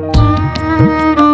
Música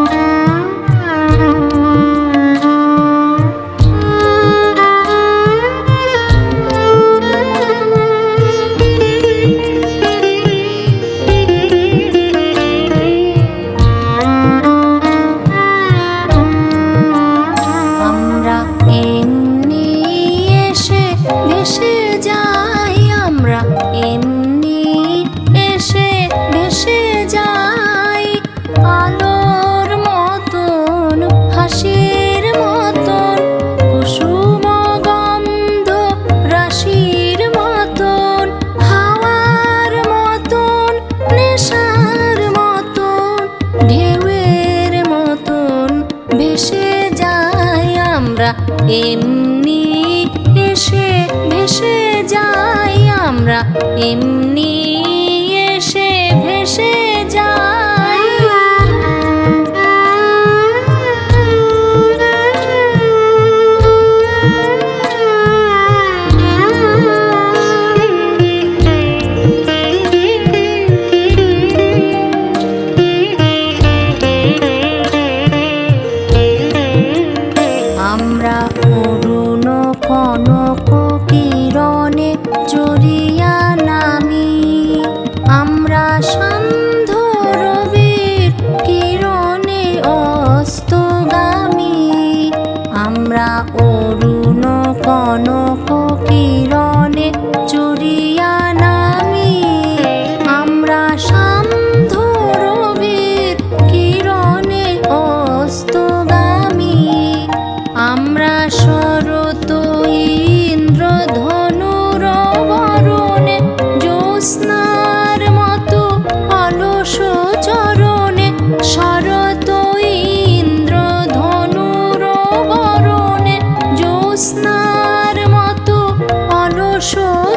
এমনি এসে ভেসে যাই আমরা এমনি আমরা অরুণ কনক কিরণে চুরিয়ানা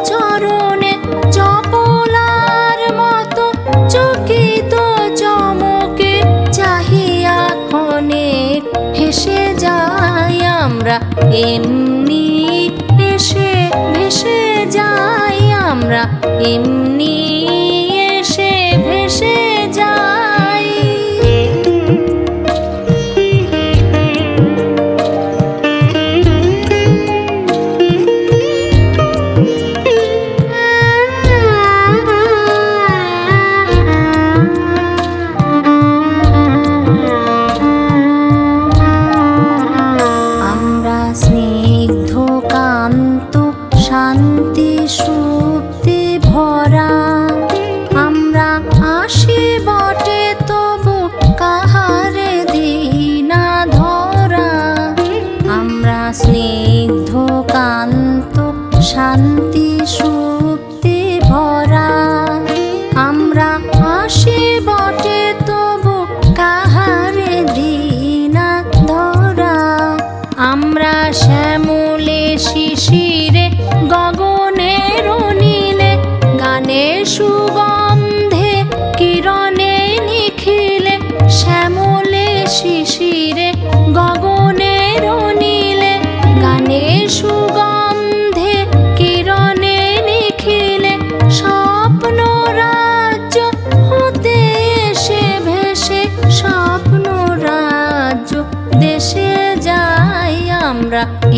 চরণে চপলার মতো চকিত চমকে চাহিয়া ক্ষণে হেসে যাই আমরা, এমনি ভেসে ভেসে যাই আমরা, এমনি শান্তি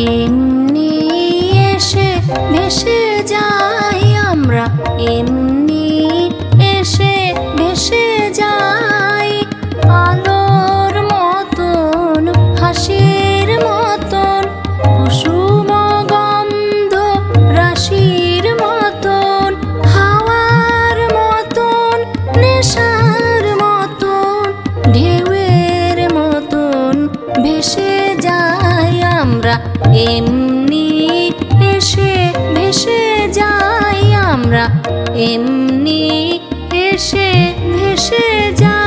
এমনি এসে ভেসে যাই আমরা এমনি এমনি এসে ভেসে যাই আমরা। এমনি এসে ভেসে যাই